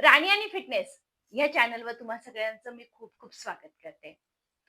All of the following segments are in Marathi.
राणी आणि फिटनेस या चॅनलवर तुम्हा सगळ्यांचं मी खूप खूप स्वागत करते.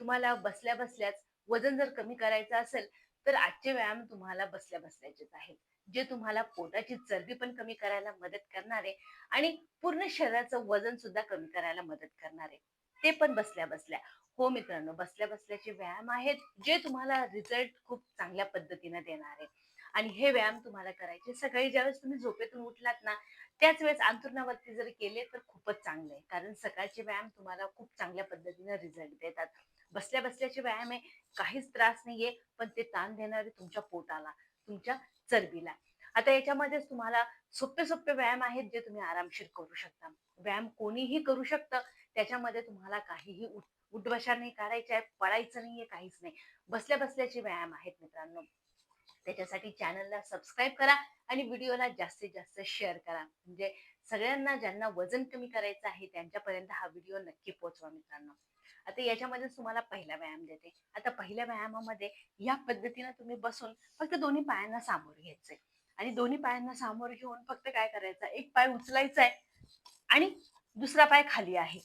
तुम्हाला बसल्या बसल्याच वजन जर कमी करायचं असेल तर आजचे व्यायाम तुम्हाला बसल्या बसल्याचेच आहेत. जे तुम्हाला पोटाची चरबी पण कमी करायला मदत करणारे आणि पूर्ण शरीराचं वजन सुद्धा कमी करायला मदत करणारे ते पण बसल्या बसल्या. हो मित्रांनो बसल्या बसल्याचे व्यायाम आहेत जे तुम्हाला रिझल्ट खूप चांगल्या पद्धतीने देणार आहे. आणि हे व्यायाम तुम्हाला करायचे. सकाळी ज्यावेळेस तुम्ही झोपेतून उठलात ना त्याच वेळेस अंथरुणावरती जर केले तर खूपच चांगले आहे. कारण सकाळचे व्यायाम तुम्हाला खूप चांगल्या पद्धतीने रिझल्ट देतात. बसल्या बसल्याचे व्यायाम आहे काहीच त्रास नाहीये पण ते ताण देणारे तुमच्या पोटाला तुमच्या चरबीला. आता याच्यामध्येच तुम्हाला सोपे सोपे व्यायाम आहेत जे तुम्ही आरामशीर करू शकता. व्यायाम कोणीही करू शकतं त्याच्यामध्ये तुम्हाला काहीही उठ उठबशा नाही करायचे आहे पळायचं नाहीये काहीच नाही. बसल्या बसल्याचे व्यायाम आहेत मित्रांनो. त्याच्यासाठी चॅनलला सबस्क्राईब करा आणि व्हिडिओला जास्तीत जास्त शेअर करा. म्हणजे सगळ्यांना ज्यांना वजन कमी करायचं आहे त्यांच्यापर्यंत हा व्हिडिओ नक्की पोहोचवा मित्रांनो. आता याच्यामध्ये तुम्हाला पहिला व्यायाम देते. आता पहिल्या व्यायामामध्ये या पद्धतीनं तुम्ही बसून फक्त दोन्ही पायांना सामोर घ्यायचंय. आणि दोन्ही पायांना सामोर घेऊन फक्त काय करायचं? एक पाय उचलायचा आहे आणि दुसरा पाय खाली आहे.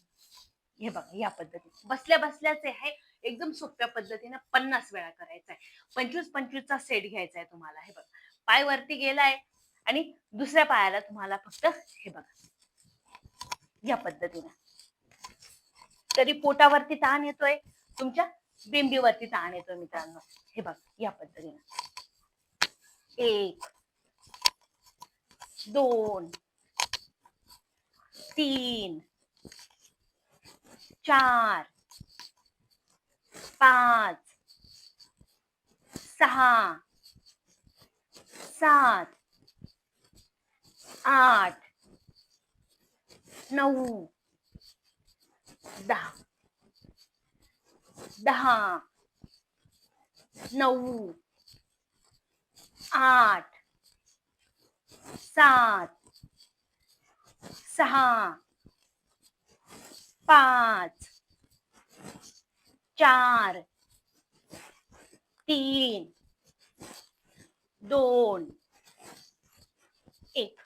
हे बघा या पद्धतीने बसल्या बसल्याचे आहे एकदम सोप्या पद्धतीने पन्नास वेळा करायचा आहे पंचवीस पंचवीसचा सेट घ्यायचा आहे तुम्हाला हे बघा. पाय वरती गेलाय आणि दुसऱ्या पायाला तुम्हाला फक्त हे बघा. या पद्धतीने. तरी पोटावरती ताण येतोय तुमच्या बिंबीवरती ताण येतोय मित्रांनो. हे बघा या पद्धतीने. एक दोन तीन चार पाच सहा। सात। आठ। नऊ। दहा। दहा। नऊ। आठ। सात। सहा। पाच। चार तीन दोन एक.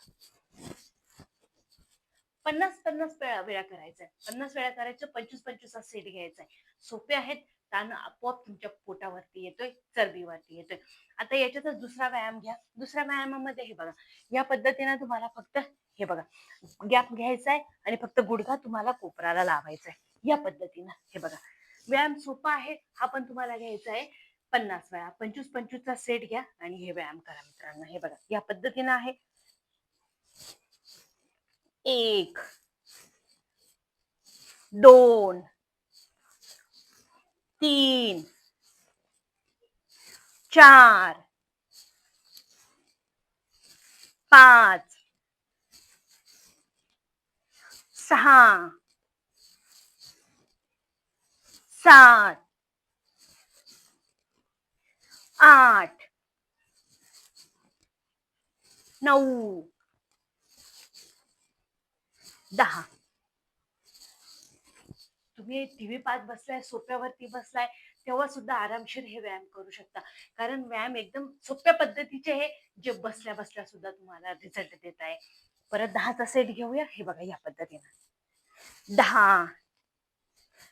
पन्नास पन्नास वेळा वेळा करायचा पन्नास वेळा करायचं पंचवीस पंचवीसचा सेट घ्यायचा आहे सोपे आहेत ताण आपोआप तुमच्या पोटावरती येतोय चरबीवरती येतोय. आता याच्यातच दुसरा व्यायाम घ्या. दुसऱ्या व्यायामामध्ये हे बघा. या पद्धतीने तुम्हाला फक्त हे बघा. गॅप घ्यायचा आहे आणि फक्त गुडघा तुम्हाला कोपराला लावायचा आहे या पद्धतीनं हे बघा. व्यायाम सोपा आहे हा पण तुम्हाला घ्यायचा आहे. पन्नास वेळा पंचवीस पंचवीसचा सेट घ्या आणि हे व्यायाम करा मित्रांनो. हे बघा या पद्धतीनं आहे. एक दोन तीन चार पाच सहा सात आठ नऊ दहा. तुम्ही टीव्ही पाच बसलाय सोप्यावरती बसलाय तेव्हा सुद्धा आरामशीर हे व्यायाम करू शकता. कारण व्यायाम एकदम सोप्या पद्धतीचे हे जे बसल्या बसल्या सुद्धा तुम्हाला रिझल्ट देत आहे. परत दहाचा सेट घेऊया. हे बघा या पद्धतीनं. दहा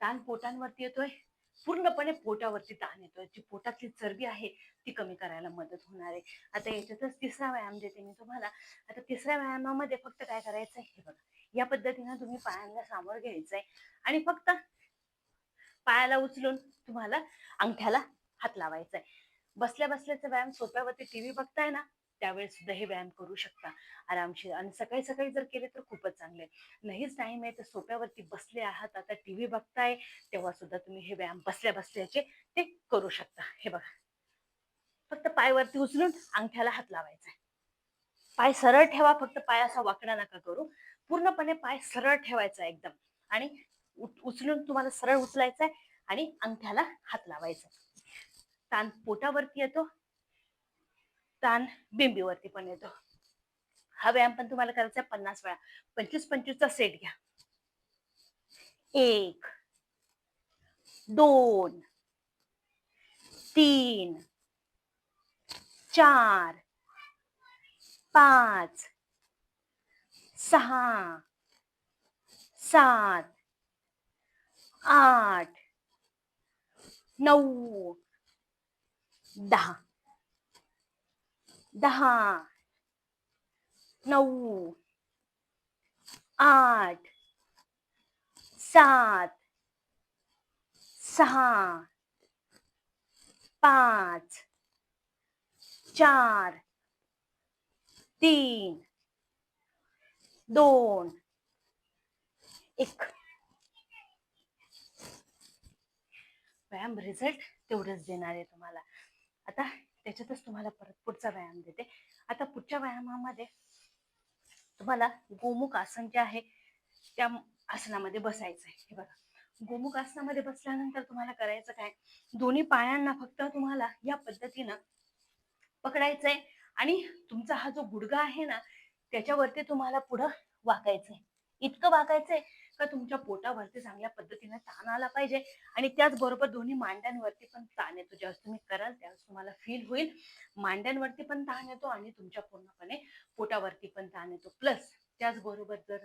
ताण पोटांवरती येतोय. पूर्णपणे पोटावरती ताण येतोय. जी पोटातली चरबी आहे ती कमी करायला मदत होणार आहे. आता याच्यातच तिसरा व्यायाम देते मी तुम्हाला आता तिसऱ्या व्यायामामध्ये फक्त काय करायचंय? हे बघा. या पद्धतीनं तुम्ही पायांना सामोर घ्यायचंय. आणि फक्त पायाला उचलून तुम्हाला अंगठ्याला हात लावायचा आहे बसल्या बसल्याचा व्यायाम सोप्यावरती टीव्ही बघताय ना त्यावेळेस सुद्धा हे व्यायाम करू शकता आरामशीर. आणि सकाळी सकाळी जर केले तर खूपच चांगले. नाहीच टाइम आहे तर सोप्यावरती बसले आहात आता टीव्ही बघताय तेव्हा सुद्धा तुम्ही हे व्यायाम बसल्या बसल्याचे ते करू शकता. हे बघा. फक्त पायवरती उचलून अंगठ्याला हात लावायचा आहे. पाय सरळ ठेवा फक्त पाय असा वाकडा नका करू. पूर्णपणे पाय सरळ ठेवायचा एकदम. आणि उचलून तुम्हाला सरळ उचलायचा आहे आणि अंगठ्याला हात लावायचा ताण पोटावरती येतो ताण बिंबीवरती पण येतो. हा व्यायाम पण तुम्हाला करायचा आहे पन्नास वेळा. पंचवीस पंचवीसचा सेट घ्या. एक दोन तीन चार पाच सहा सात आठ नऊ दहा. दहा नऊ आठ सात सहा पाच चार तीन दोन एक. व्यायाम रिझल्ट तेवढंच देणार आहे तुम्हाला. आता त्याच्यातच तुम्हाला परत पुढचा व्यायाम देते. आता पुढच्या व्यायामामध्ये तुम्हाला गोमुख आसन जे आहे त्या आसनामध्ये बसायचं आहे हे बघा. गोमुख आसनामध्ये बसल्यानंतर तुम्हाला करायचं काय? दोन्ही पायांना फक्त तुम्हाला या पद्धतीनं पकडायचंय आणि तुमचा हा जो गुडगा आहे ना त्याच्यावरती तुम्हाला पुढं वाकायचंय. इतकं वाकायचंय का तुमच्या पोटावरती चांगल्या पद्धतीने ताण आला पाहिजे. आणि त्याचबरोबर दोन्ही मांड्यांवरती पण ताण येतो. ज्यावेळेस तुम्ही कराल त्यावेळेस तुम्हाला फील होईल. मांड्यांवरती पण ताण येतो आणि तुमच्या पूर्णपणे पोटावरती पण ताण येतो. प्लस त्याचबरोबर जर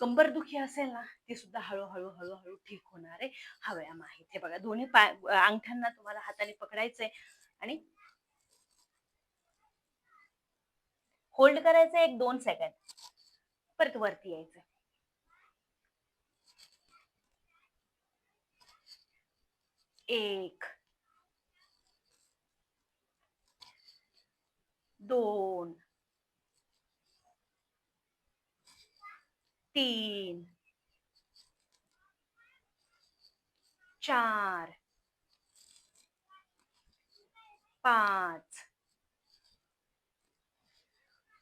कंबरदुखी असेल ना ती सुद्धा हळूहळू हळूहळू ठीक होणारे हा व्यायाम आहे. हे बघा दोन्ही पाय अंगठ्यांना तुम्हाला हाताने पकडायचंय. आणि होल्ड करायचं एक दोन सेकंड परत वरती यायचं एक दोन तीन चार पाच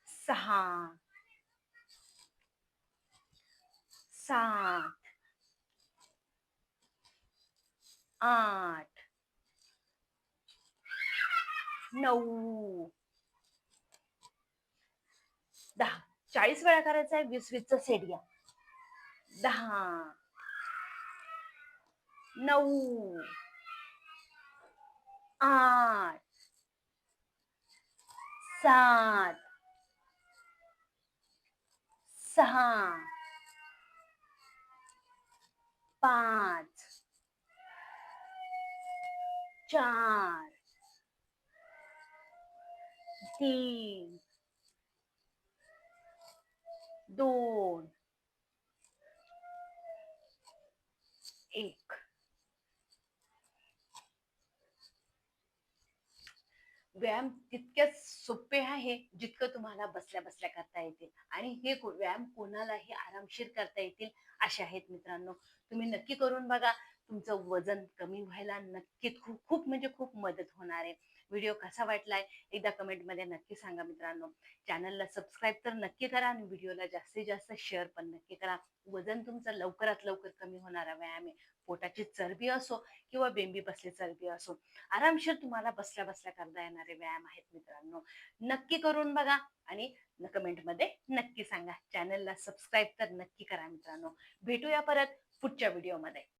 सहा सात आठ. नऊ. दहा. चाळीस वेळा करायचा आहे वीस वीसचा सेट घ्या. दहा. नऊ. आठ. सात. सहा. पाच. चार तीन दोन एक व्यायाम तितक्याच सोपे आहे जितकं तुम्हाला बसल्या बसल्या करता येतील. आणि हे व्यायाम कोणालाही आरामशीर करता येतील असे आहेत मित्रांनो. तुम्ही नक्की करून बघा. तुमचं वजन कमी व्हायला नक्कीच खूप खूप म्हणजे खूप मदत होणार आहे. व्हिडिओ कसा वाटलाय एकदा कमेंटमध्ये नक्की सांगा मित्रांनो. चॅनलला सबस्क्राईब तर नक्की करा आणि व्हिडिओला जास्तीत जास्त शेअर पण नक्की करा. वजन तुमचं लवकरात लवकर कमी होणारा व्यायाम आहे. पोटाची चरबी असो किंवा बेंबी बसली चरबी असो आरामशीर तुम्हाला बसल्या बसल्या करता येणारे व्यायाम आहेत मित्रांनो. नक्की करून बघा आणि कमेंटमध्ये नक्की सांगा. चॅनलला सबस्क्राईब तर नक्की करा मित्रांनो. भेटूया परत पुढच्या व्हिडिओमध्ये.